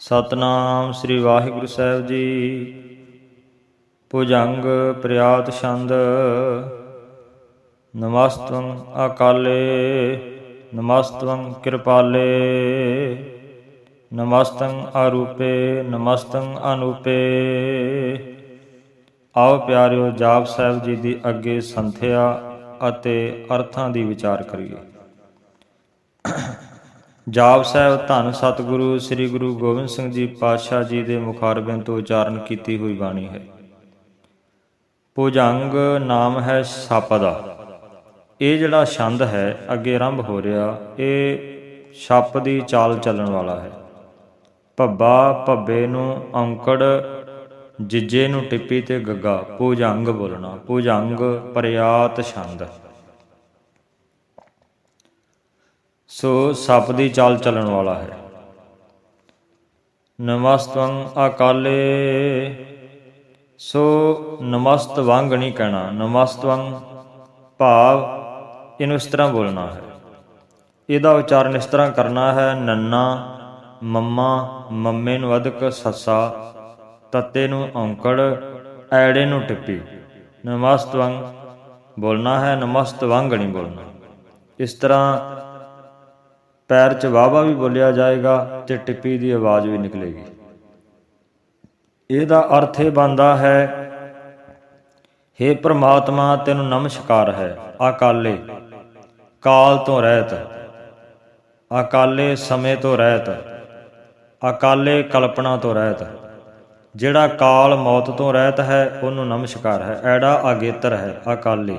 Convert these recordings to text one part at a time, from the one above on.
ਸਤਨਾਮ ਸ੍ਰੀ ਵਾਹਿਗੁਰੂ ਸਾਹਿਬ ਜੀ। ਭੁਜੰਗ ਪ੍ਰਿਆਤ ਛੰਦ ਨਮਸਤੰ ਅਕਾਲੇ ਨਮਸਤੰ ਕਿਰਪਾਲੇ, ਨਮਸਤੰ ਅਰੂਪੇ, ਨਮਸਤੰ ਅਨੂਪੇ। ਆਓ ਪਿਆਰਿਓ ਜਾਪ ਸਾਹਿਬ ਜੀ ਦੀ ਅੱਗੇ ਸੰਥਿਆ ਅਤੇ ਅਰਥਾਂ ਦੀ ਵਿਚਾਰ ਕਰੀਏ। ਜਾਪ ਸਾਹਿਬ ਧੰਨ ਸਤਿਗੁਰੂ, ਸ੍ਰੀ ਗੁਰੂ ਗੋਬਿੰਦ ਸਿੰਘ ਜੀ ਪਾਤਸ਼ਾਹ ਜੀ ਦੇ ਮੁਖਾਰਬਿਆਂ ਤੋਂ ਉਚਾਰਨ ਕੀਤੀ ਹੋਈ ਬਾਣੀ ਹੈ। ਭੁਜੰਗ ਨਾਮ ਹੈ ਸੱਪ ਦਾ। ਇਹ ਜਿਹੜਾ ਛੰਦ ਹੈ, ਅੱਗੇ ਆਰੰਭ ਹੋ ਰਿਹਾ, ਇਹ ਛੱਪ ਦੀ ਚਾਲ ਚੱਲਣ ਵਾਲਾ ਹੈ। ਭੱਬਾ ਭੱਬੇ ਨੂੰ ਔਂਕੜ ਜਿੱਜੇ ਨੂੰ ਟਿੱਪੀ ਤੇ ਗੱਗਾ, ਭੁਜੰਗ ਬੋਲਣਾ, ਭੁਜੰਗ ਪ੍ਰਿਆਤ ਛੰਦ। ਹੈ ਸੋ ਸੱਪ ਦੀ ਚਾਲ ਚੱਲਣ ਵਾਲਾ ਹੈ। ਨਮਸਤੰ ਅਕਾਲੇ। ਸੋ ਨਮਸਤ ਵਾਂਗ ਨਹੀਂ ਕਹਿਣਾ ਨਮਸਤੰ ਭਾਵ ਇਹਨੂੰ ਇਸ ਤਰ੍ਹਾਂ ਬੋਲਣਾ ਹੈ। ਇਹਦਾ ਉਚਾਰਨ ਇਸ ਤਰ੍ਹਾਂ ਕਰਨਾ ਹੈ, ਨੰਨਾ, ਮੰਮਾ, ਮੰਮੇ ਨੂੰ ਅਦਕ ਸੱਸਾ, ਤੱਤੇ ਨੂੰ ਔਂਕੜ, ਐੜੇ ਨੂੰ ਟਿੱਪੀ। ਨਮਸਤਵੰ ਬੋਲਣਾ ਹੈ, ਨਮਸਤ ਵਾਂਗ ਨਹੀਂ ਬੋਲਣਾ। ਇਸ ਤਰ੍ਹਾਂ ਪੈਰ 'ਚ ਵਾਵਾ ਵੀ ਬੋਲਿਆ ਜਾਏਗਾ ਤੇ ਟਿੱਪੀ ਦੀ ਆਵਾਜ਼ ਵੀ ਨਿਕਲੇਗੀ। ਇਹਦਾ ਅਰਥ ਇਹ ਬਣਦਾ ਹੈ हे ਪ੍ਰਮਾਤਮਾ, ਤੈਨੂੰ ਨਮਸਕਾਰ ਹੈ। ਅਕਾਲੇ, ਕਾਲ ਤੋਂ ਰਹਿਤ। ਅਕਾਲੇ, ਸਮੇਂ ਤੋਂ ਰਹਿਤ। ਅਕਾਲੇ, ਕਲਪਨਾ ਤੋਂ ਰਹਿਤ। ਜਿਹੜਾ ਕਾਲ ਮੌਤ ਤੋਂ ਰਹਿਤ ਹੈ, ਉਹਨੂੰ ਨਮਸਕਾਰ ਹੈ। ਐੜਾ ਅਗੇਤਰ ਹੈ, ਅਕਾਲੇ।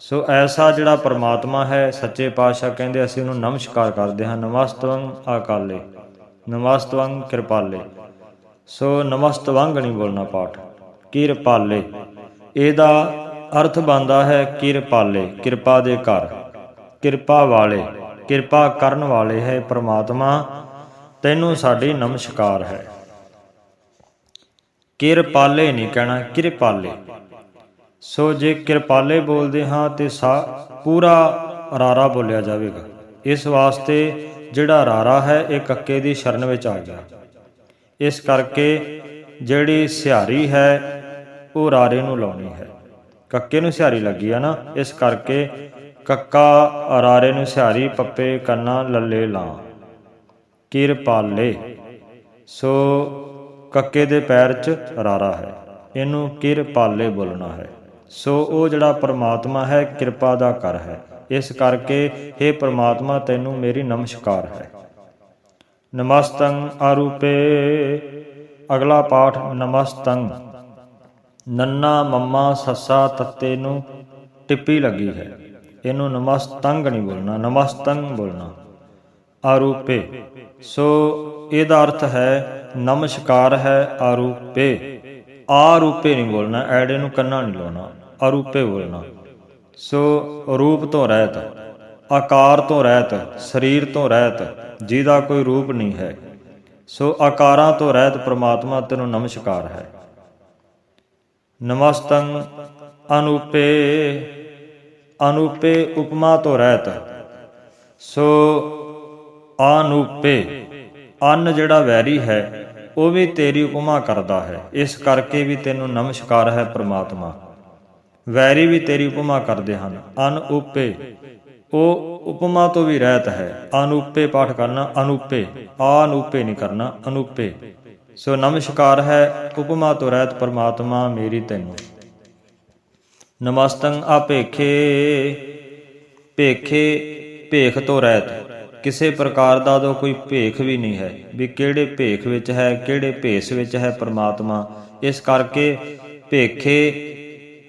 ਸੋ ਐਸਾ ਜਿਹੜਾ ਪਰਮਾਤਮਾ ਹੈ, ਸੱਚੇ ਪਾਤਸ਼ਾਹ ਕਹਿੰਦੇ ਅਸੀਂ ਉਹਨੂੰ ਨਮਸਕਾਰ ਕਰਦੇ ਹਾਂ, ਨਮਸਤਵੰ ਅਕਾਲੇ, ਨਮਸਤਵੰ ਕਿਰਪਾਲੇ। ਸੋ ਨਮਸਤਵੰਗ ਨਹੀਂ ਬੋਲਣਾ ਪਾਠ, ਕਿਰਪਾਲੇ। ਇਹਦਾ ਅਰਥ ਬਣਦਾ ਹੈ ਕਿਰਪਾਲੇ, ਕਿਰਪਾ ਦੇ ਘਰ, ਕਿਰਪਾ ਵਾਲੇ, ਕਿਰਪਾ ਕਰਨ ਵਾਲੇ ਹੈ ਪ੍ਰਮਾਤਮਾ, ਤੈਨੂੰ ਸਾਡੀ ਨਮਸਕਾਰ ਹੈ। ਕਿਰਪਾਲੇ ਨਹੀਂ ਕਹਿਣਾ, ਕਿਰਪਾਲੇ। ਸੋ ਜੇ ਕਿਰਪਾਲੇ ਬੋਲਦੇ ਹਾਂ ਤੇ ਸਾ, ਪੂਰਾ ਰਾਰਾ ਬੋਲਿਆ ਜਾਵੇਗਾ। ਇਸ ਵਾਸਤੇ ਜਿਹੜਾ ਰਾਰਾ ਹੈ, ਇਹ ਕੱਕੇ ਦੀ ਸ਼ਰਨ ਵਿੱਚ ਆ ਗਿਆ। ਇਸ ਕਰਕੇ ਜਿਹੜੀ ਸਿਹਾਰੀ ਹੈ, ਉਹ ਰਾਰੇ ਨੂੰ ਲਾਉਣੀ ਹੈ। ਕੱਕੇ ਨੂੰ ਸਿਹਾਰੀ ਲੱਗੀ ਆ ਨਾ, ਇਸ ਕਰਕੇ ਕੱਕਾ ਰਾਰੇ ਨੂੰ ਸਿਹਾਰੀ, ਪੱਪੇ, ਕੰਨਾ, ਲੱਲੇ ਲਾ ਕਿਰਪਾਲੇ। ਸੋ ਕੱਕੇ ਦੇ ਪੈਰ 'ਚ ਰਾਰਾ ਹੈ। ਇਹਨੂੰ ਕਿਰਪਾਲੇ ਬੋਲਣਾ ਹੈ। ਸੋ ਉਹ ਜਿਹੜਾ ਪਰਮਾਤਮਾ ਹੈ, ਕਿਰਪਾ ਦਾ ਕਰ ਹੈ। ਇਸ ਕਰਕੇ हे ਪਰਮਾਤਮਾ, ਤੈਨੂੰ ਮੇਰੀ ਨਮਸਕਾਰ ਹੈ। ਨਮਸਤੰ ਅਰੂਪੇ। ਅਗਲਾ ਪਾਠ, ਨਮਸਤੰ। ਨੰਨਾ ਮੰਮਾ ਸੱਸਾ ਤੱਤੇ ਨੂੰ ਟਿੱਪੀ ਲੱਗੀ ਹੈ। ਇਹਨੂੰ ਨਮਸਤੰਗ ਨਹੀਂ ਬੋਲਣਾ ਨਮਸਤੰਗ ਬੋਲਣਾ। ਆਰੂਪੇ ਸੋ ਇਹਦਾ ਅਰਥ ਹੈ, ਨਮਸਕਾਰ ਹੈ ਆਰੂਪੇ ਆਰੂਪੇ ਨਹੀਂ ਬੋਲਣਾ, ਐੜੇ ਨੂੰ ਕੰਨਾ ਨਹੀਂ ਲਾਉਣਾ ਆਰੂਪੇ ਬੋਲਣਾ। ਸੋ ਰੂਪ ਤੋਂ ਰਹਿਤ, ਆਕਾਰ ਤੋਂ ਰਹਿਤ, ਸਰੀਰ ਤੋਂ ਰਹਿਤ, ਜਿਹਦਾ ਕੋਈ ਰੂਪ ਨਹੀਂ ਹੈ। ਸੋ ਆਕਾਰਾਂ ਤੋਂ ਰਹਿਤ ਪ੍ਰਮਾਤਮਾ ਤੈਨੂੰ ਨਮਸਕਾਰ ਹੈ। ਨਮਸਤੰ ਅਨੂਪੇ ਅਨੂਪੇ ਉਪਮਾ ਤੋਂ ਰਹਿਤ। ਸੋ ਅਨੂਪੇ, ਅੰਨ ਜਿਹੜਾ ਵੈਰੀ ਹੈ ਉਹ ਵੀ ਤੇਰੀ ਉਪਮਾ ਕਰਦਾ ਹੈ। ਇਸ ਕਰਕੇ ਵੀ ਤੈਨੂੰ ਨਮਸਕਾਰ ਹੈ ਪ੍ਰਮਾਤਮਾ। ਵੈਰੀ ਵੀ ਤੇਰੀ ਉਪਮਾ ਕਰਦੇ ਹਨ। ਅਨਉਪੇ। ਉਹ ਉਪਮਾ ਤੋਂ ਵੀ ਰਹਿਤ ਹੈ। ਅਨੂਪੇ ਪਾਠ ਕਰਨਾ ਅਨੂਪੇ ਅਨੂਪੇ ਨਹੀਂ ਕਰਨਾ ਅਨੂਪੇ ਸੋ ਨਮਸਕਾਰ ਹੈ ਉਪਮਾ ਤੋਂ ਰਹਿਤ ਪਰਮਾਤਮਾ ਮੇਰੀ ਤੈਨੂੰ। ਨਮਸਤੰ ਆਪੇਖੇ ਭੇਖੇ ਭੇਖ ਤੋਂ ਰਹਿਤ। ਕਿਸੇ ਪ੍ਰਕਾਰ ਦਾ ਤਾਂ ਕੋਈ ਭੇਖ ਵੀ ਨਹੀਂ ਹੈ, ਵੀ ਕਿਹੜੇ ਭੇਖ ਵਿੱਚ ਹੈ, ਕਿਹੜੇ ਭੇਸ ਵਿੱਚ ਹੈ ਪ੍ਰਮਾਤਮਾ। ਇਸ ਕਰਕੇ ਭੇਖੇ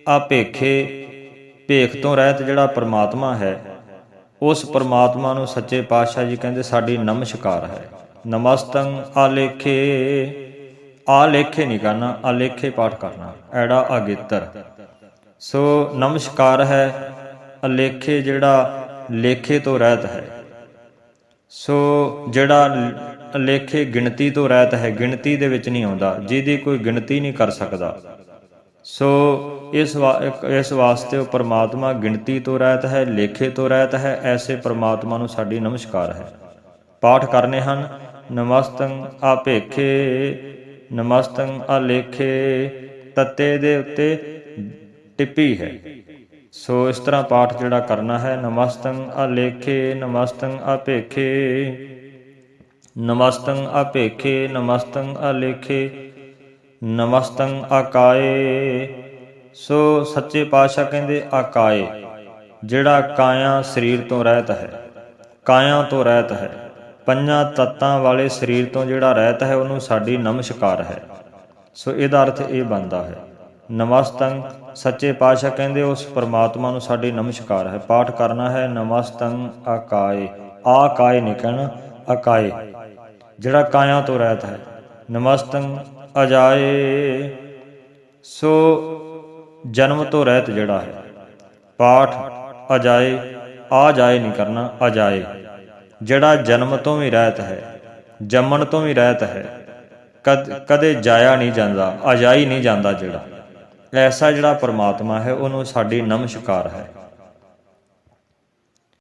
ਆਪੇਖੇ ਭੇਖ ਤੋਂ ਰਹਿਤ ਜਿਹੜਾ ਪ੍ਰਮਾਤਮਾ ਹੈ, ਉਸ ਪ੍ਰਮਾਤਮਾ ਨੂੰ ਸੱਚੇ ਪਾਤਸ਼ਾਹ ਜੀ ਕਹਿੰਦੇ ਸਾਡੀ ਨਮਸਕਾਰ ਹੈ। ਨਮਸਤੰ ਆਲੇਖੇ ਆਲੇਖੇ ਨਹੀਂ ਕਰਨਾ, ਆਲੇਖੇ ਪਾਠ ਕਰਨਾ, ਐੜਾ ਅਗੇਤਰ। ਸੋ ਨਮਸਕਾਰ ਹੈ, ਅਲੇਖੇ ਜਿਹੜਾ ਲੇਖੇ ਤੋਂ ਰਹਿਤ ਹੈ। ਸੋ ਜਿਹੜਾ ਲੇਖੇ ਗਿਣਤੀ ਤੋਂ ਰਹਿਤ ਹੈ, ਗਿਣਤੀ ਦੇ ਵਿੱਚ ਨਹੀਂ ਆਉਂਦਾ, ਜਿਹਦੀ ਕੋਈ ਗਿਣਤੀ ਨਹੀਂ ਕਰ ਸਕਦਾ। ਸੋ ਇਸ ਇਸ ਵਾਸਤੇ ਉਹ ਪਰਮਾਤਮਾ ਗਿਣਤੀ ਤੋਂ ਰਹਿਤ ਹੈ, ਲੇਖੇ ਤੋਂ ਰਹਿਤ ਹੈ, ਐਸੇ ਪਰਮਾਤਮਾ ਨੂੰ ਸਾਡੀ ਨਮਸਕਾਰ ਹੈ। ਪਾਠ ਕਰਨੇ ਹਨ, ਨਮਸਤੰ ਆਪੇਖੇ ਨਮਸਤੰ ਆਲੇਖੇ ਤੱਤੇ ਦੇ ਉੱਤੇ ਟਿੱਪੀ ਹੈ। ਸੋ ਇਸ ਤਰ੍ਹਾਂ ਪਾਠ ਜਿਹੜਾ ਕਰਨਾ ਹੈ ਨਮਸਤੰ ਆਲੇਖੇ ਨਮਸਤੰ ਆਪੇਖੇ ਨਮਸਤੰ ਆਪੇਖੇ ਨਮਸਤੰ ਅਲੇਖੇ ਨਮਸਤੰ ਆਕਾਏ ਸੋ ਸੱਚੇ ਪਾਤਸ਼ਾਹ ਕਹਿੰਦੇ ਆਕਾਏ ਜਿਹੜਾ ਕਾਇਆ ਸਰੀਰ ਤੋਂ ਰਹਿਤ ਹੈ, ਕਾਇਆ ਤੋਂ ਰਹਿਤ ਹੈ, ਪੰਜਾਂ ਤੱਤਾਂ ਵਾਲੇ ਸਰੀਰ ਤੋਂ ਜਿਹੜਾ ਰਹਿਤ ਹੈ, ਉਹਨੂੰ ਸਾਡੀ ਨਮਸਕਾਰ ਹੈ। ਸੋ ਇਹਦਾ ਅਰਥ ਇਹ ਬਣਦਾ ਹੈ ਨਮਸਤੰ ਸੱਚੇ ਪਾਤਸ਼ਾਹ ਕਹਿੰਦੇ, ਉਸ ਪਰਮਾਤਮਾ ਨੂੰ ਸਾਡੀ ਨਮਸਕਾਰ ਹੈ। ਪਾਠ ਕਰਨਾ ਹੈ ਨਮਸਤੰ ਆਕਾਏ ਆਕਾਏ ਨਹੀਂ ਕਹਿਣਾ ਆਕਾਏ ਜਿਹੜਾ ਕਾਇਆ ਤੋਂ ਰਹਿਤ ਹੈ। ਨਮਸਤੰ ਅਜਾਏ। ਸੋ ਜਨਮ ਤੋਂ ਰਹਿਤ ਜਿਹੜਾ ਹੈ। ਪਾਠ ਅਜਾਏ, ਆ ਜਾਏ ਨਹੀਂ ਕਰਨਾ, ਅਜਾਏ। ਜਿਹੜਾ ਜਨਮ ਤੋਂ ਵੀ ਰਹਿਤ ਹੈ, ਜੰਮਣ ਤੋਂ ਵੀ ਰਹਿਤ ਹੈ, ਕਦੇ ਜਾਇਆ ਨਹੀਂ ਜਾਂਦਾ, ਅਜਾਈ ਨਹੀਂ ਜਾਂਦਾ ਜਿਹੜਾ। ਐਸਾ ਜਿਹੜਾ ਪਰਮਾਤਮਾ ਹੈ ਉਹਨੂੰ ਸਾਡੀ ਨਮਸਕਾਰ ਹੈ।